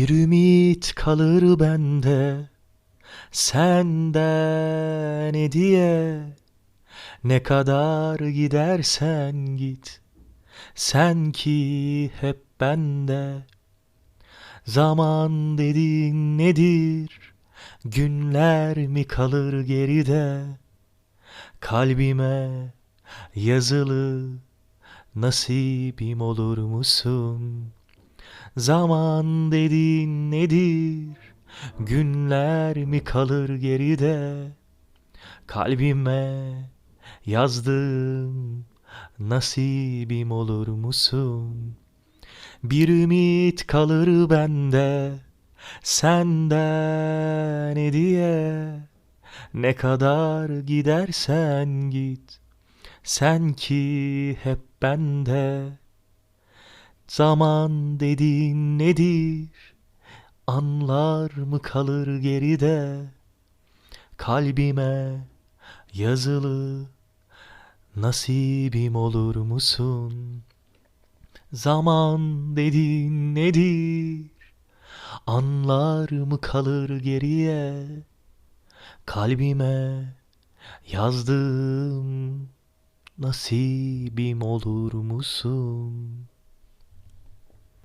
Bir ümit kalır bende senden hediye Ne kadar gidersen git sen ki hep bende. Zaman dediğin nedir? Günler mi kalır geride? Kalbime yazılı nasibim olur musun? Zaman dediğin nedir? Günler mi kalır geride? Kalbime yazdım nasibim olur musun? Bir ümit kalır bende senden hediye Ne kadar gidersen git sen ki hep bende Zaman dediğin nedir? Anlar mı kalır geride? Kalbime yazılı nasibim olur musun? Zaman dediğin nedir? Anlar mı kalır geriye? Kalbime yazdım nasibim olur musun?